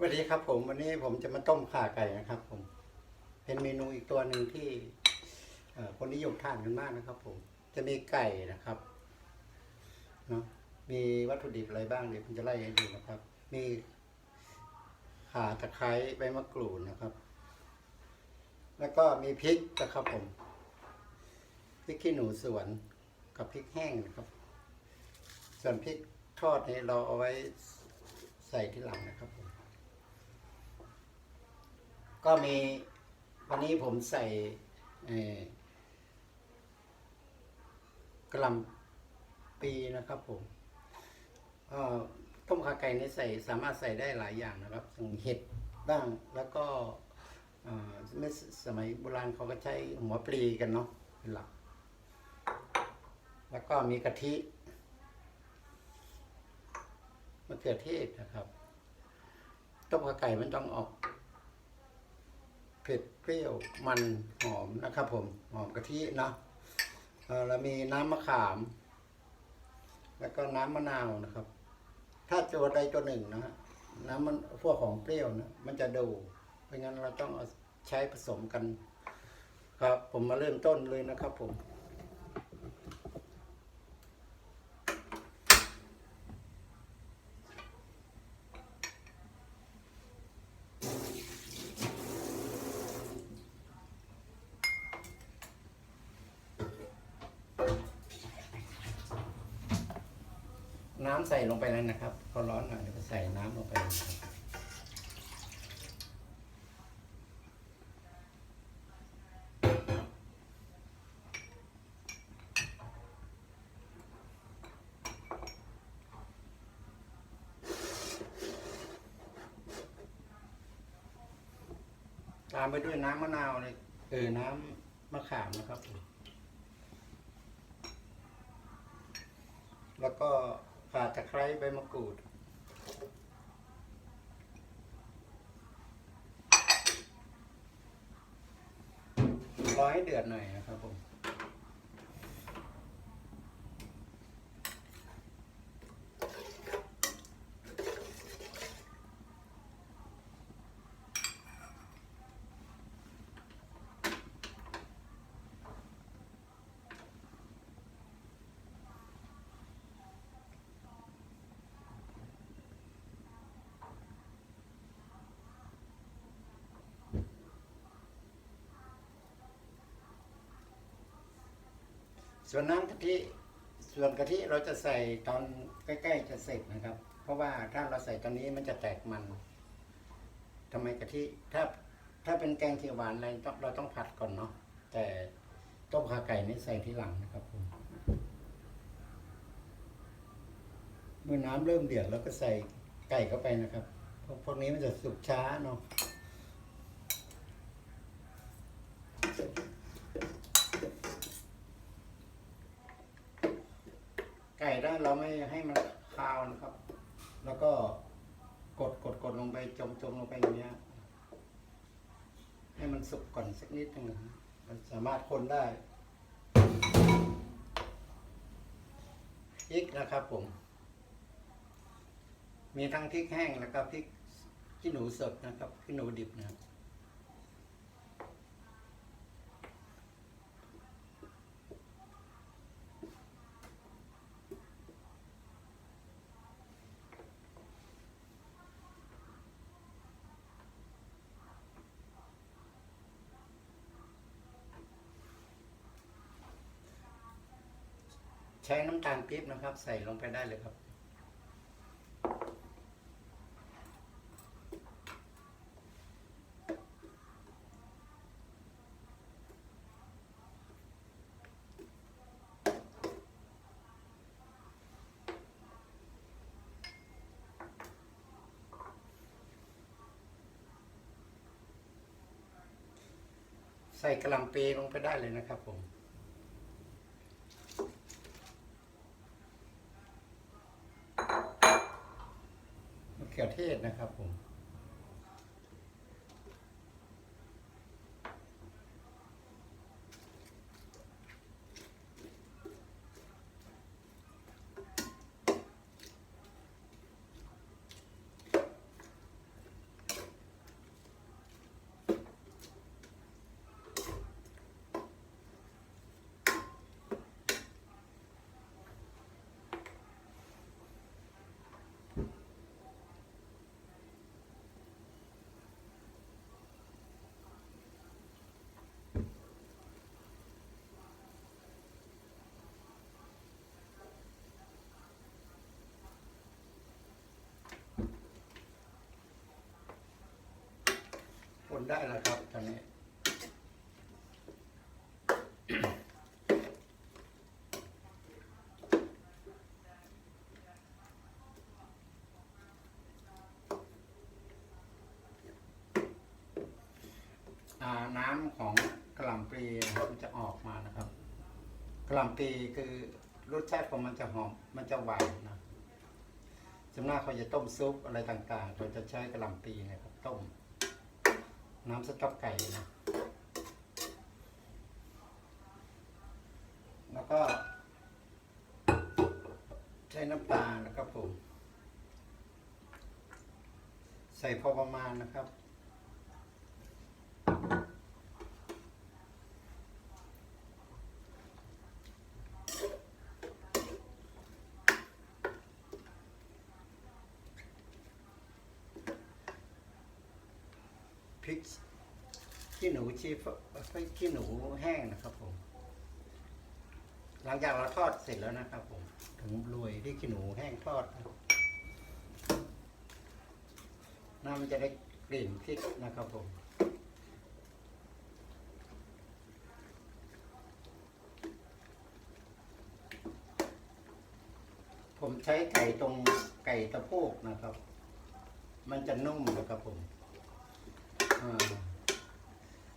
สวัสดีครับผมวันนี้ผมจะมาต้มข่าไก่นะครับผม เป็นเมนูอีกตัวหนึ่งที่คนนิยมทานกันมากนะครับผม จะมีไก่นะครับเนาะมีวัตถุดิบอะไรบ้างเดี๋ยวผมจะไล่ให้ดูนะครับ มีข่าตะไคร้ใบมะกรูดนะครับ แล้วก็มีพริกนะครับผมพริกขี้หนูสวนกับพริกแห้งนะครับ ส่วนพริกทอดนี่เราเอาไว้ใส่ที่หลังนะครับผม ก็มีวันนี้ผมใส่เอ่อกระหลำปีนะครับผมต้มขาไก่นี่ใส่สามารถใส่ได้หลายอย่างนะครับอย่างเห็ดบ้างแล้วก็เมื่อสมัยโบราณเขาก็ใช้หัวปลีกันเนาะเป็นหลัก แล้วก็มีกะทิมะเขือเทศนะครับต้มขาไก่มันต้องออก ผ็ดเปรี้ยวมันหอมนะครับผมหอมกะทิเนาะเอ่อแล้วมีน้ำมะขาม แล้วก็น้ำมะนาวนะครับ ถ้าตัวใดตัวหนึ่งนะฮะน้ำมันพวกของเปรี้ยวนะมันจะดูเพราะงั้นเราต้องเอาใช้ผสมกัน ครับ ผมมาเริ่มต้นเลยนะครับผม น้ำใส่ลงไปแล้วนะครับ พอร้อนหน่อยเดี๋ยวก็ใส่น้ำลงไปตามไปด้วยน้ำมะนาวเลยเออน้ำมะขามนะครับผม แล้วก็ข่าตะ ไคร้ใบมะกรูด รอให้เดือดหน่อย ส่วนน้ำกะทิส่วนกะทิเราจะใส่ตอนใกล้ ๆ จะเสร็จนะครับ เพราะว่าถ้าเราใส่ตอนนี้มันจะแตกมันทำไมกะทิถ้าถ้าเป็นแกงเขียวหวานอะไรต้องเราต้องผัดก่อนเนาะแต่ต้มขาไก่นี่ใส่ทีหลังนะครับผมเมื่อน้ำเริ่มเดือดแล้วก็ใส่ไก่เข้าไปนะครับเพราะพวกนี้มันจะสุกช้าเนาะ ไก่ได้ เราไม่ให้มันคาวนะครับ แล้วก็กดกดกดลงไปจมจมลงไปอย่างเงี้ย ให้มันสุกก่อนสักนิดหนึงนะมันสามารถคนได้พริกนะครับผม มีทั้งพริกแห้งแล้วก็พริกขี้หนูสดนะครับขี้หนูดิบนะครับ ช้น้ำตาลปี๊บนะครับ ใส่ลงไปได้เลยครับ ใส่กระหลำปีลงไปได้เลยนะครับผม มะเขือเทศ นะครับผม พ ได้แล้วครับตอนนี้น้ำของกระหล่ำปลีนะครับมันจะออกมานะครับกระหล่ำปลีคือรสชาติของมันจะหอมมันจะหวานนะส่วนมาเขาจะต้มซุปอะไรต่างๆเขาจะใช้กระหล่ำปลีนะครับต้ม น้ำสต๊อกไก่นะ แล้วก็ ใช้น้ำปลานะครับผม ใส่พอประมาณนะครับ ริกขี้หนูชีฟขี้หนูแห้งนะครับผม หลังจากเราทอดเสร็จแล้วนะครับผม ถึงโรยพริกขี้หนูแห้งทอดนะน้ำมันจะได้กลิ่นพริกนะครับผมผมใช้ไก่ตรงไก่ตะโพกนะครับ มันจะนุ่มนะครับผม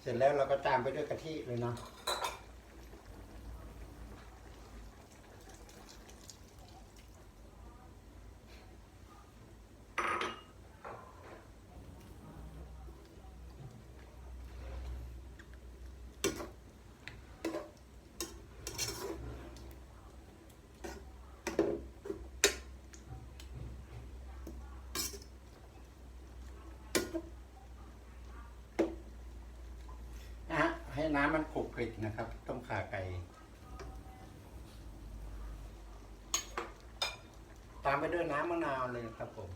เสร็จแล้วเราก็ตามไปด้วยกะทิเลยเนาะนะฮะให้ น้ำมันขลุกคลิกนะครับ ต้มข่าไก่ ตามไปด้วยน้ำมะนาวเลยครับผม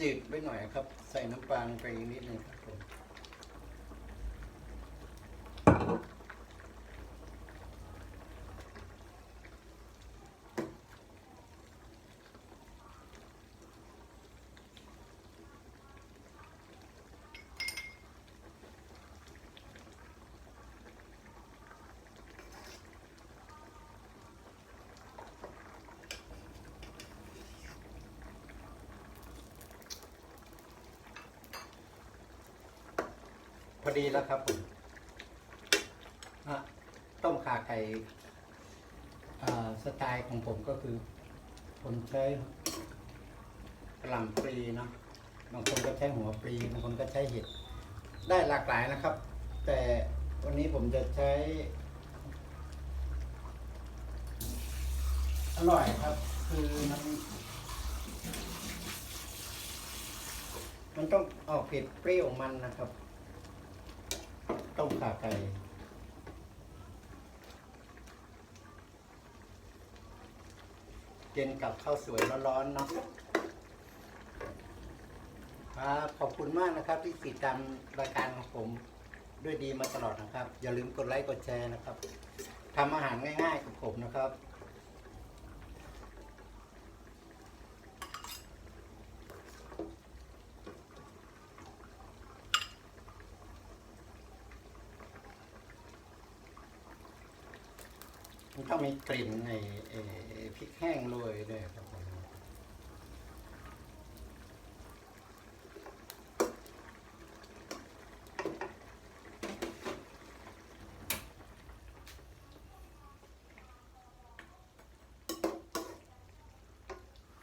จืดไปหน่อยครับ ใส่น้ำปลาลงไปอีกนิดนึงครับ อดีแล้วครับผมต้มข่าไก่สไตล์ของผมก็คือ ผมใช้กระหล่ำปลีเนาะบางคนก็ใช้หัวปลีบางคนก็ใช้เห็ดได้หลากหลายนะครับ แต่วันนี้ผมจะใช้ อร่อยครับ คือมันมันต้องออกเผ็ดเปรี้ยวมันนะครับ ต้มขาไก่เย็นกับข้าวสวยร้อนๆเนาะครับขอบคุณมากนะครับ ที่ติดตามรายการของผมด้วยดีมาตลอดนะครับ อย่าลืมกดไลค์กดแชร์นะครับทำอาหารง่ายๆกับผมนะครับ ต้องมีกลิ่นในพริกแห้งโรยด้วยครับผม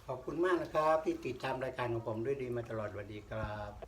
ขอบคุณมากนะครับ ที่ติดตามรายการของผมด้วยดีมาตลอดสวัสดีครับ